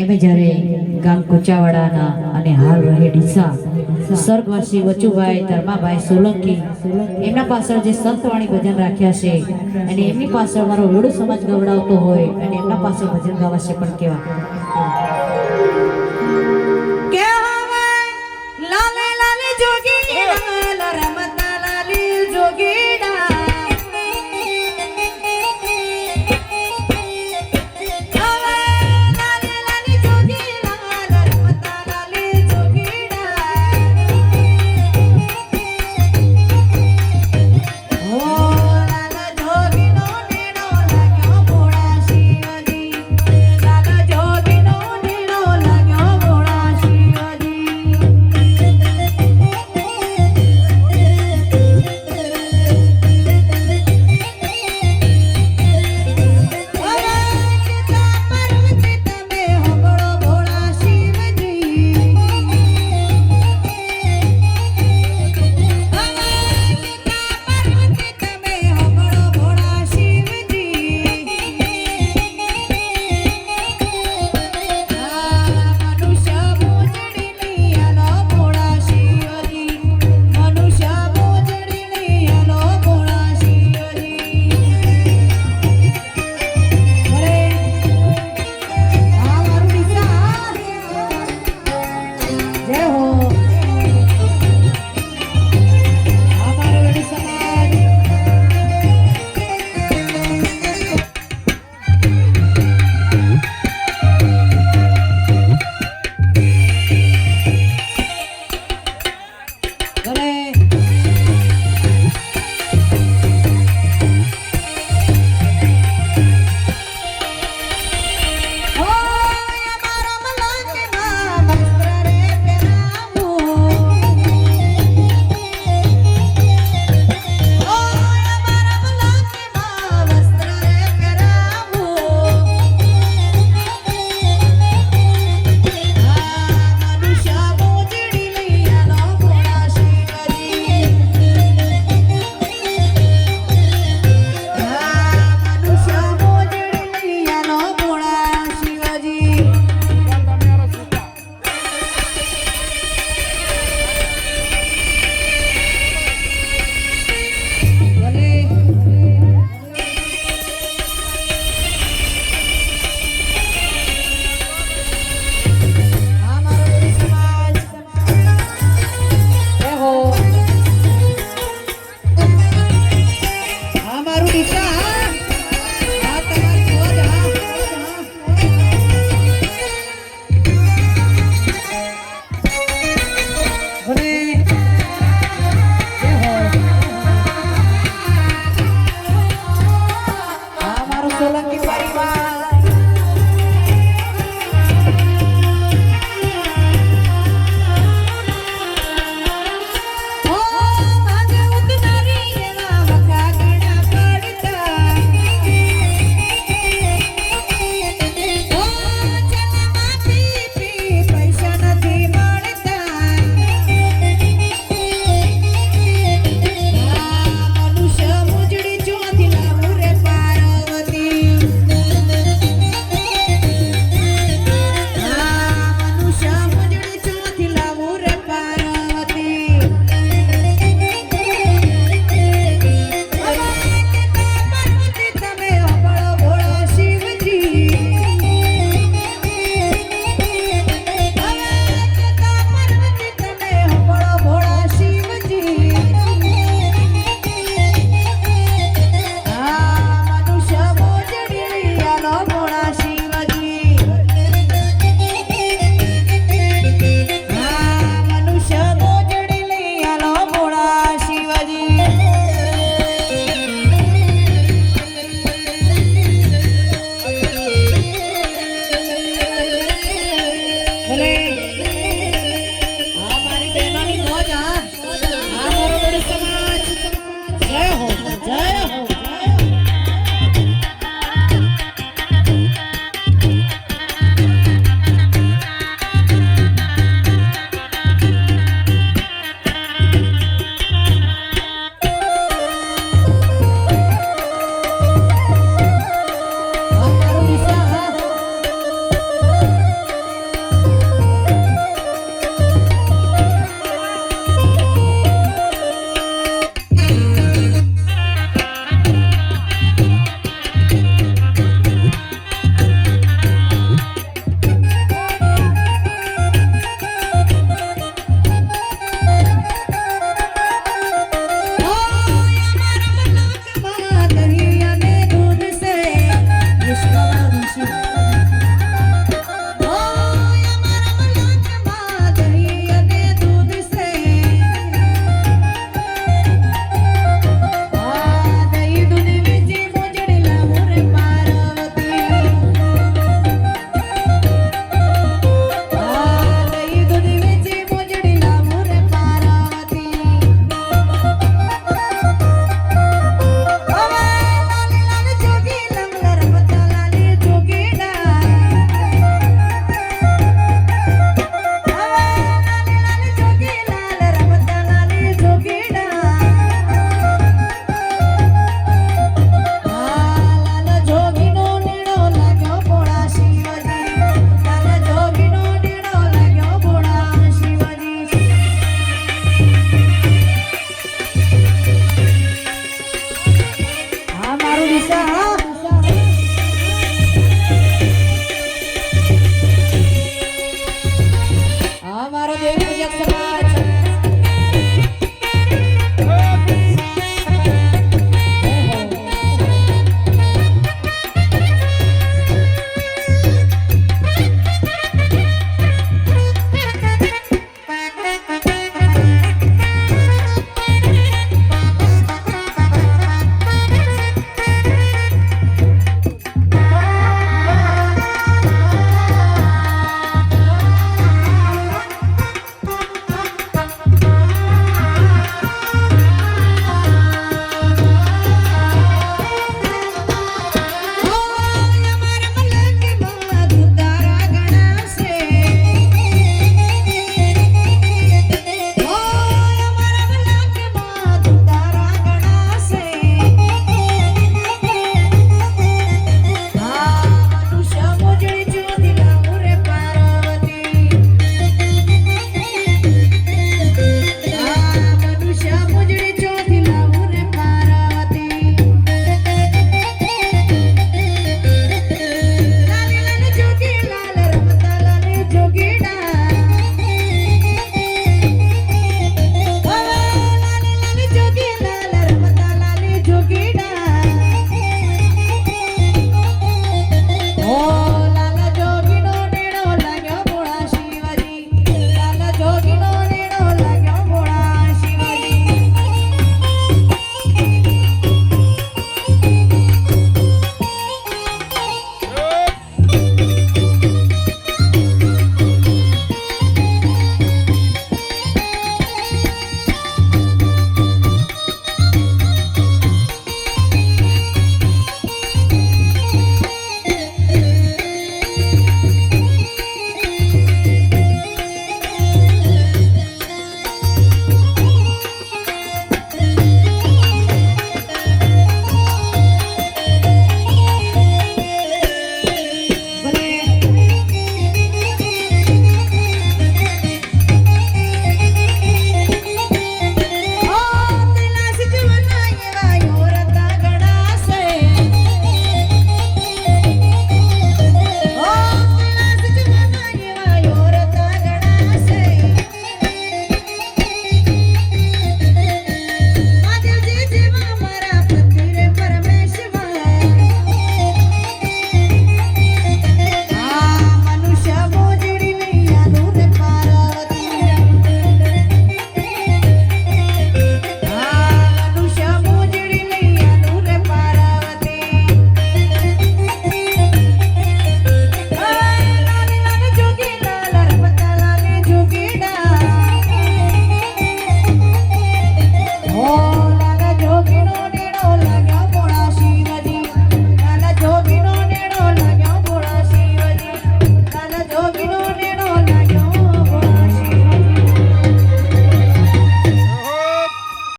એમે જ્યારે ગામ કોચાવાડાના અને હાલ રહે ડીસા, સ્વર્ગવાસી વચુભાઈ ધર્માભાઈ સોલંકી, એમના પાછળ જે સંતવાણી ભજન રાખ્યા છે અને એમની પાછળ મારો વડો સમાજ ગવડાવતો હોય અને એમના પાછળ ભજન ગાવાશે પણ કેવા. Dejo.